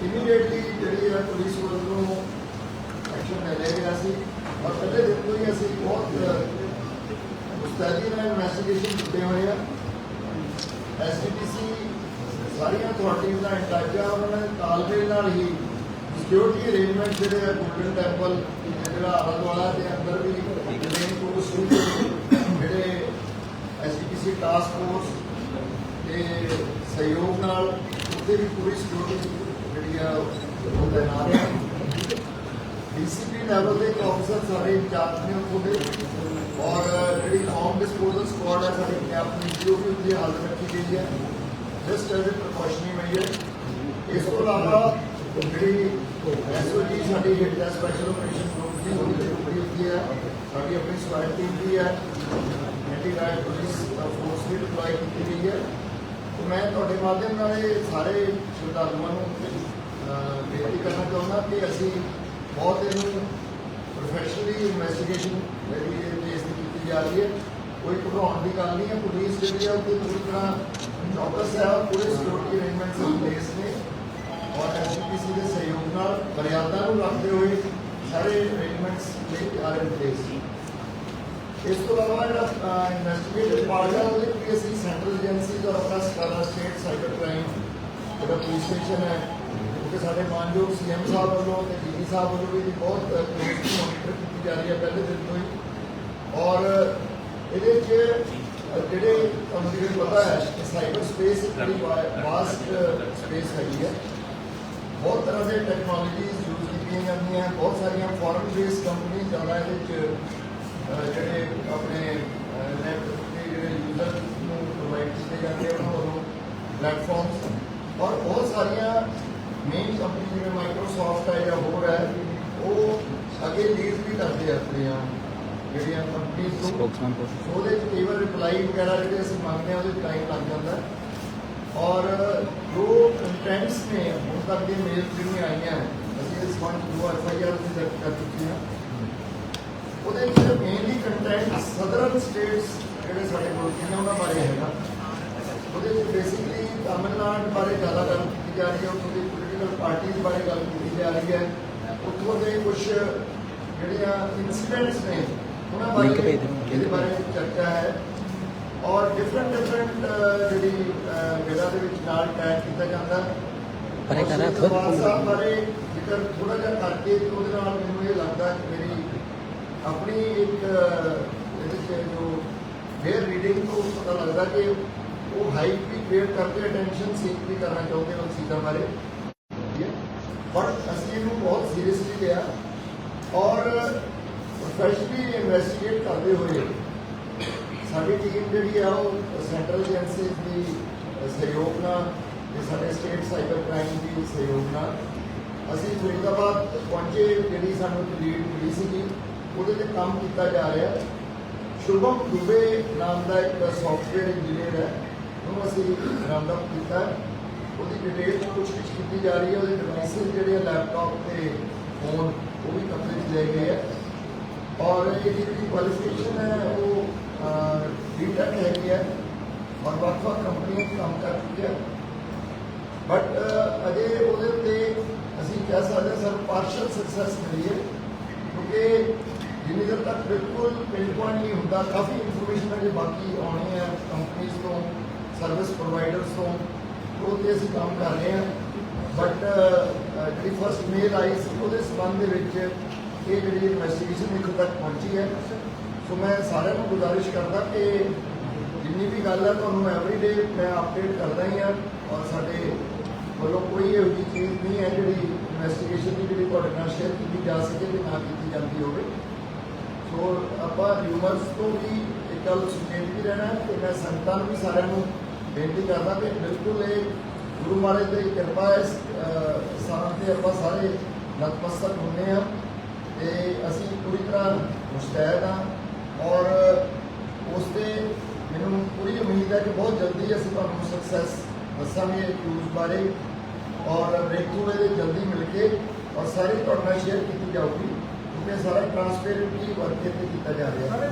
Immediately ਜਿਹੜੀ ਹੈ police ਵੱਲੋਂ ਐਕਸ਼ਨ ਲੈ ਲਿਆ ਗਿਆ ਸੀ ਔਰ ਪਹਿਲੇ ਦਿਨ ਤੋਂ ਹੀ ਅਸੀਂ ਬਹੁਤ ਮੁਸਤੈਦੀ ਨਾਲ ਇਨਵੈਸਟੀਗੇਸ਼ਨ ਕੀਤੇ ਹੋਏ ਆ ਐਸਟੀਪੀਸੀ ਸਾਰੀਆਂ ਅਥਾਰਟੀਆਂ ਦਾ ਇੰਟਾਜਾ ਉਹਨਾਂ ਨੇ ਤਾਲਮੇਲ ਨਾਲ ਹੀ ਸਿਕਿਉਰਿਟੀ ਅਰੇਂਜਮੈਂਟ ਜਿਹੜੇ ਆ ਗੋਲਡਨ ਟੈਂਪਲ ਜਿਹੜਾ ਆਲਾ ਦੁਆਲਾ ਦੇ ਅੰਦਰ ਵੀ ਮੇਨ ਕੋਰਸ ਜਿਹੜੇ ਐਸਟੀਪੀਸੀ ਟਾਸਕ ਫੋਰਸ ਦੇ ਸਹਿਯੋਗ ਨਾਲ ਉੱਥੇ ਵੀ ਪੂਰੀ ਸਿਕਿਉਰਿਟੀ ਜਿਹੜੀ ਆ, ਉਹ ਤੈਨਾਤ ਹੈ ਡੀਸੀਪੀ ਲੈਵਲ ਦੇ ਇੱਕ ਅਫਸਰ ਸਾਡੇ ਇੰਚਾਰਜ ਨੇ ਉੱਥੇ ਔਰ ਜਿਹੜੀ ਫਾਰਮ ਡਿਸਪੋਜ਼ਲ ਸਕੁਆਡ ਹੈ ਸਾਡੀ ਪੰਜਾਬ ਪੁਲਿਸ ਦੀ, ਉਹ ਵੀ ਉੱਥੇ ਹਾਜ਼ਰ ਰੱਖੀ ਗਈ ਹੈ। Just as a precautionary measure ਇਸ ਤੋਂ ਇਲਾਵਾ ਜਿਹੜੀ ਐਸਓਜੀ ਸਾਡੀ ਹਿੱਟ ਦਾ ਸਪੈਸ਼ਲ ਆਪਰੇਸ਼ਨ ਗਰੁੱਪ ਦੀ ਉਹਦੀ ਟੁਕੜੀ ਹੁੰਦੀ ਹੈ ਸਾਡੀ ਆਪਣੀ ਸਵਾਇਟ ਟੀਮ ਵੀ ਹੈ ਐਂਟੀ ਰਾਇਟ ਪੁਲਿਸ ਫੋਰਸ ਵੀ ਡਿਪਲੋਏ ਕੀਤੀ ਗਈ ਹੈ ਤੇ ਮੈਂ ਤੁਹਾਡੇ ਮਾਧਿਅਮ ਨਾਲ ਇਹ ਸਾਰੇ ਸ਼ਰਧਾਲੂਆਂ ਨੂੰ ਅਹ, ਬੇਨਤੀ ਕਰਨਾ ਚਾਹੁੰਦਾ ਕਿ ਅਸੀਂ ਬਹੁਤ ਇਹਨੂੰ ਪ੍ਰੋਫੈਸ਼ਨਲੀ ਇਨਵੈਸਟੀਗੇਸ਼ਨ ਜਿਹੜੀ ਇਹ ਕੇਸ ਦੀ ਕੀਤੀ ਜਾ ਰਹੀ ਹੈ ਕੋਈ ਘਬਰਾਉਣ ਦੀ ਗੱਲ ਨਹੀਂ ਹੈ ਪੁਲਿਸ ਜਿਹੜੀ ਹੈ ਉਹ ਪੂਰੀ ਤਰ੍ਹਾਂ ਚੌਕਸ ਹੈ ਔਰ ਪੂਰੇ ਸਿਕਿਉਰਿਟੀ ਅਰੇਂਜਮੈਂਟਸ ਇਨ ਪਲੇਸ ਨੇ ਔਰ ਐਸਪੀਸੀ ਦੇ ਸਹਿਯੋਗ ਨਾਲ ਮਰਿਆਦਾ ਨੂੰ ਰੱਖਦੇ ਹੋਏ ਸਾਰੇ ਅਰੇਂਜਮੈਂਟਸ ਲਈ ਆਰ ਇਨ ਪਲੇਸ ਇਸ ਤੋਂ ਇਲਾਵਾ ਜਿਹੜਾ ਇਨਵੈਸਟੀਗੇਟਿਵ ਪਾਰਟ ਹੈ ਉਹਦੇ ਵਿੱਚ ਅਸੀਂ ਸੈਂਟਰਲ ਏਜੰਸੀਜ਼ ਔਰ ਆਪਣਾ ਸਕਾਲਾ ਸਟੇਟ ਸਾਈਬਰ ਕ੍ਰਾਈਮ ਜਿਹੜਾ ਪੁਲਿਸ ਸਟੇਸ਼ਨ ਹੈ ਕਿਉਂਕਿ ਸਾਡੇ ਮਾਨਯੋਗ ਸੀਐਮ ਸਾਹਿਬ ਵੱਲੋਂ ਤੇ ਡੀਜੀ ਸਾਹਿਬ ਵੱਲੋਂ ਵੀ ਇਹਦੀ ਬਹੁਤ ਕਲੋਜ਼ਲੀ ਮੋਨੀਟਰ ਕੀਤੀ ਜਾ ਰਹੀ ਹੈ ਪਹਿਲੇ ਦਿਨ ਤੋਂ ਹੀ ਔਰ ਇਹਦੇ 'ਚ ਅਹ, ਜਿਹੜੇ ਤੁਹਾਨੂੰ ਜਿਵੇਂ ਪਤਾ ਹੈ ਕਿ ਸਾਈਬਰ ਸਪੇਸ ਇੱਕ ਬੜੀ ਵਾਸਟ ਸਪੇਸ ਹੈਗੀ ਹੈ। ਬਹੁਤ ਤਰ੍ਹਾਂ ਦੇ ਟੈਕਨੋਲੋਜੀਜ਼ ਯੂਜ਼ ਕੀਤੀਆਂ ਜਾਂਦੀਆਂ ਬਹੁਤ ਸਾਰੀਆਂ ਫੋਰਨ ਬੇਸ ਕੰਪਨੀ ਜ਼ਿਆਦਾ ਇਹਦੇ 'ਚ ਅਹ, ਜਿਹੜੇ ਆਪਣੇ ਨੈਟ ਦੇ ਜਿਹੜੇ ਯੂਜ਼ਰ ਨੂੰ ਪ੍ਰੋਵਾਈਡ ਕੀਤੇ ਜਾਂਦੇ ਆ ਉਹਨਾਂ ਵੱਲੋਂ ਪਲੇਟਫਾਰਮਸ ਔਰ ਬਹੁਤ ਸਾਰੀਆਂ ਮੇਨ ਕੰਪਨੀ ਜਿਵੇਂ ਮਾਈਕਰੋਸਾਫਟ ਹੈ ਜਾਂ ਹੋਰ ਹੈ ਉਹ ਅੱਗੇ ਲੀਜ਼ ਵੀ ਕਰਦੇ ਆ ਆਪਣੀਆਂ ਜਿਹੜੀਆਂ ਕੰਪਨੀਆਂ ਤੋਂ। ਉਹਦੇ ਚ ਕਈ ਵਾਰ ਰਿਪਲਾਈ ਵਗੈਰਾ ਜਿਹੜੇ ਅਸੀਂ ਮੰਗਦੇ ਆ ਉਹਦੇ ਟਾਈਮ ਲੱਗ ਜਾਂਦਾ। ਔਰ ਜੋ ਕੰਟੈਂਟਸ ਨੇ ਹੁਣ ਤੱਕ ਦੇ ਮੇਲ ਜਿਹੜੀਆਂ ਆਈਆਂ ਅਸੀਂ ਇਸ ਵਨ ਦੋ ਐਫ ਆਈ ਆਰ ਦੀ ਦਰਜ ਕਰ ਚੁੱਕੇ ਹਾਂ ਉਹਦੇ ਵਿੱਚ ਮੇਨਲੀ ਕੰਟੈਂਟ ਸਦਰਨ ਸਟੇਟਸ ਜਿਹੜੇ ਸਾਡੇ ਮੁਲਕ ਨੇ ਉਹਨਾਂ ਬਾਰੇ ਹੈਗਾ ਉਹਦੇ ਵਿੱਚ ਬੇਸਿਕਲੀ ਤਾਮਿਲਨਾਡੂ ਬਾਰੇ ਜ਼ਿਆਦਾ ਗੱਲ ਕੀਤੀ ਜਾ ਰਹੀ ਹੈ ਉੱਥੋਂ ਦੀ ਪੋਲੀਟੀਕਲ ਪਾਰਟੀਆਂ ਬਾਰੇ ਗੱਲ ਕੀਤੀ ਜਾ ਰਹੀ ਹੈ ਉੱਥੋਂ ਦੇ ਕੁਝ ਜਿਹੜੀਆਂ ਇਨਸੀਡੈਂਟਸ ਨੇ ਉਹਨਾਂ ਬਾਰੇ ਇਹਦੇ ਬਾਰੇ ਚਰਚਾ ਹੈ ਔਰ ਡਿਫਰੈਂਟ ਡਿਫਰੈਂਟ ਜਿਹੜੀ ਜਗ੍ਹਾ ਦੇ ਵਿੱਚ ਨਾਲ ਟੈਗ ਕੀਤਾ ਜਾਂਦਾ ਪਰੇ ਕਰ ਰਿਹਾ ਖੁਦ। ਸਾਹਿਬ ਬਾਰੇ ਜ਼ਿਕਰ ਥੋੜਾ ਜਿਹਾ ਕਰਕੇ ਉਹਦੇ ਨਾਲ ਮੈਨੂੰ ਇਹ ਲੱਗਦਾ ਕਿ ਮੇਰੀ ਆਪਣੀ ਇੱਕ ਇਹਦੇ 'ਚ ਜੋ ਫੇਅਰ ਰੀਡਿੰਗ ਤੋਂ ਪਤਾ ਲੱਗਦਾ ਕਿ ਉਹ ਹਾਈਟ ਵੀ ਕ੍ਰੀਏਟ ਕਰਕੇ ਅਟੈਂਸ਼ਨ ਸੀਕ ਵੀ ਕਰਨਾ ਚਾਹੁੰਦੇ ਹੋ ਚੀਜ਼ਾਂ ਬਾਰੇ ਪਰ ਅਸੀਂ ਇਹਨੂੰ ਬਹੁਤ ਸੀਰੀਅਸਲੀ ਲਿਆ ਔਰ ਪ੍ਰੋਫੈਸ਼ਨਲੀ ਇਨਵੈਸਟੀਗੇਟ ਕਰਦੇ ਹੋਏ ਸਾਡੀ ਟੀਮ ਜਿਹੜੀ ਆ ਉਹ ਸੈਂਟਰਲ ਏਜੰਸੀ ਦੀ ਸਹਿਯੋਗ ਨਾਲ ਤੇ ਸਾਡੇ ਸਟੇਟ ਸਾਈਬਰ ਕ੍ਰਾਈਮ ਦੀ ਸਹਿਯੋਗ ਨਾਲ ਅਸੀਂ ਫਰੀਦਾਬਾਦ ਪਹੁੰਚੇ, ਜਿਹੜੀ ਸਾਨੂੰ ਲੀਡ ਮਿਲੀ ਸੀਗੀ, ਉਹਦੇ ਤੇ ਕੰਮ ਕੀਤਾ ਜਾ ਰਿਹਾ। ਸ਼ੁਭਮ ਦੁਬੇ ਨਾਮ ਦਾ ਇੱਕ ਸੌਫਟਵੇਅਰ ਇੰਜੀਨੀਅਰ ਹੈ, ਉਹਨੂੰ ਅਸੀਂ ਰਾਉਂਡ ਕੀਤਾ। ਉਹਦੀ ਡਿਟੇਲ ਪੁੱਛਗਿੱਛ ਕੀਤੀ ਜਾ ਰਹੀ ਹੈ, ਉਹਦੇ ਡਿਵਾਈਸਿਸ ਜਿਹੜੇ ਲੈਪਟਾਪ ਤੇ ਫੋਨ ਉਹ ਵੀ ਕਬਜ਼ੇ 'ਚ ਲਏ ਗਏ ਹੈ ਔਰ ਇਹ ਜਿਹੜੀ ਕੁਆਲੀਫਿਕੇਸ਼ਨ ਹੈ, ਉਹ ਬੀਟੈਕ ਹੈਗੀ ਹੈ ਔਰ ਵੱਖ ਵੱਖ ਕੰਪਨੀਆਂ 'ਚ ਕੰਮ ਕਰ ਚੁੱਕੀ ਹੈ ਬਟ ਅਜੇ ਉਹਦੇ ਉੱਤੇ ਅਸੀਂ ਕਹਿ ਸਕਦੇ ਸਰ ਪਾਰਸ਼ਲ ਸਕਸੈਸ ਮਿਲੀ ਹੈ, ਕਿਉਂਕਿ ਜਿੰਨੀ ਦੇਰ ਤੱਕ ਬਿਲਕੁਲ ਪਿੰਡ ਪੁਆਇੰਟ ਨਹੀਂ ਹੁੰਦਾ, ਕਾਫੀ ਇਨਫੋਰਮੇਸ਼ਨ ਅਜੇ ਬਾਕੀ ਆਉਣੀ ਹੈ ਕੰਪਨੀਆਂ ਤੋਂ ਸਰਵਿਸ ਪ੍ਰੋਵਾਈਡਰਸ ਤੋਂ, ਉਹ ਤੇ ਅਸੀਂ ਕੰਮ ਕਰ ਰਹੇ ਹਾਂ। ਬਟ ਜਿਹੜੀ ਫਸਟ ਮੇਲ ਆਈ ਸੀ, ਉਹਦੇ ਸਬੰਧ ਦੇ ਵਿੱਚ ਇਹ ਜਿਹੜੀ ਇਨਵੈਸਟੀਗੇਸ਼ਨ ਇੱਥੋਂ ਤੱਕ ਪਹੁੰਚੀ ਹੈ। ਸੋ ਮੈਂ ਸਾਰਿਆਂ ਨੂੰ ਗੁਜ਼ਾਰਿਸ਼ ਕਰਦਾ ਕਿ ਜਿੰਨੀ ਵੀ ਗੱਲ ਹੈ ਤੁਹਾਨੂੰ ਐਵਰੀਡੇ ਮੈਂ ਅਪਡੇਟ ਕਰਦਾ ਹੀ ਹਾਂ ਔਰ ਸਾਡੇ ਵੱਲੋਂ ਕੋਈ ਇਹੋ ਜਿਹੀ ਚੀਜ਼ ਨਹੀਂ ਹੈ ਜਿਹੜੀ ਇਨਵੈਸਟੀਗੇਸ਼ਨ ਦੀ, ਜਿਹੜੀ ਤੁਹਾਡੇ ਨਾਲ ਸ਼ੇਅਰ ਕੀਤੀ ਜਾ ਸਕੇ ਤੇ ਨਾ ਕੀਤੀ ਜਾਂਦੀ ਹੋਵੇ। ਸੋ ਆਪਾਂ ਰਿਊਮਰਸ ਤੋਂ ਵੀ ਇੱਕ ਗੱਲ ਸੁਚੇਤ ਵੀ ਰਹਿਣਾ ਹੈ ਮੈਂ ਸੰਗਤਾਂ ਨੂੰ ਵੀ ਸਾਰਿਆਂ ਨੂੰ ਬੇਨਤੀ ਕਰਦਾ ਕਿ ਬਿਲਕੁਲ ਇਹ ਗੁਰੂ ਮਹਾਰਾਜ ਦੀ ਕਿਰਪਾ ਹੈ। ਇਸ ਸਥਾਨ ਤੇ ਆਪਾਂ ਸਾਰੇ ਨਤਮਸਤਕ ਹੁੰਦੇ ਹਾਂ। ਮੁਸਤੈਦ ਹਾਂ ਔਰ ਉਸ ਤੇ ਮੈਨੂੰ ਪੂਰੀ ਉਮੀਦ ਹੈ ਕਿ ਬਹੁਤ ਜਲਦੀ ਅਸੀਂ ਤੁਹਾਨੂੰ ਸਕਸੈਸ ਦੱਸਾਂਗੇ ਯੂਜ਼ ਬਾਰੇ ਔਰ ਬ੍ਰੇਕਥਰੂ ਇਹਦੇ ਜਲਦੀ ਮਿਲ ਕੇ ਔਰ ਸਾਰੀ ਤੁਹਾਡੇ ਨਾਲ ਸ਼ੇਅਰ ਕੀਤੀ ਜਾਊਗੀ ਕਿਉਂਕਿ ਸਾਰਾ ਟ੍ਰਾਂਸਪੇਰੈਂਟਲੀ ਵਰਕ ਇੱਥੇ ਕੀਤਾ ਜਾ ਰਿਹਾ ਹੈ।